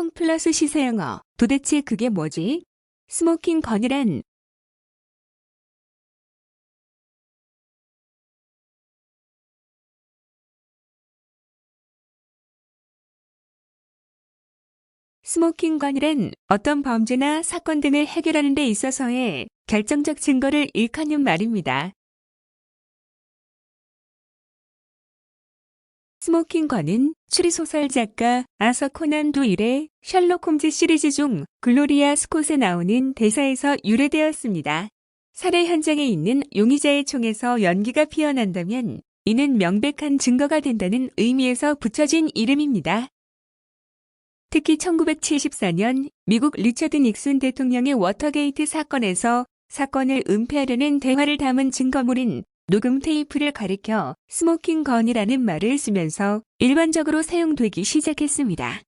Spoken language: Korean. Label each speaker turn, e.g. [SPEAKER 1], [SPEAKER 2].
[SPEAKER 1] 보통 플러스 시사영어. 도대체 그게 뭐지? 스모킹 건이란 스모킹 건이란 어떤 범죄나 사건 등을 해결하는 데 있어서의 결정적 증거를 일컫는 말입니다. 스모킹 건은 추리소설 작가 아서 코난 도일의 셜록 홈즈 시리즈 중 글로리아 스콧에 나오는 대사에서 유래되었습니다. 살해 현장에 있는 용의자의 총에서 연기가 피어난다면 이는 명백한 증거가 된다는 의미에서 붙여진 이름입니다. 특히 1974년 미국 리처드 닉슨 대통령의 워터게이트 사건에서 사건을 은폐하려는 대화를 담은 증거물인 녹음 테이프를 가리켜 스모킹 건이라는 말을 쓰면서 일반적으로 사용되기 시작했습니다.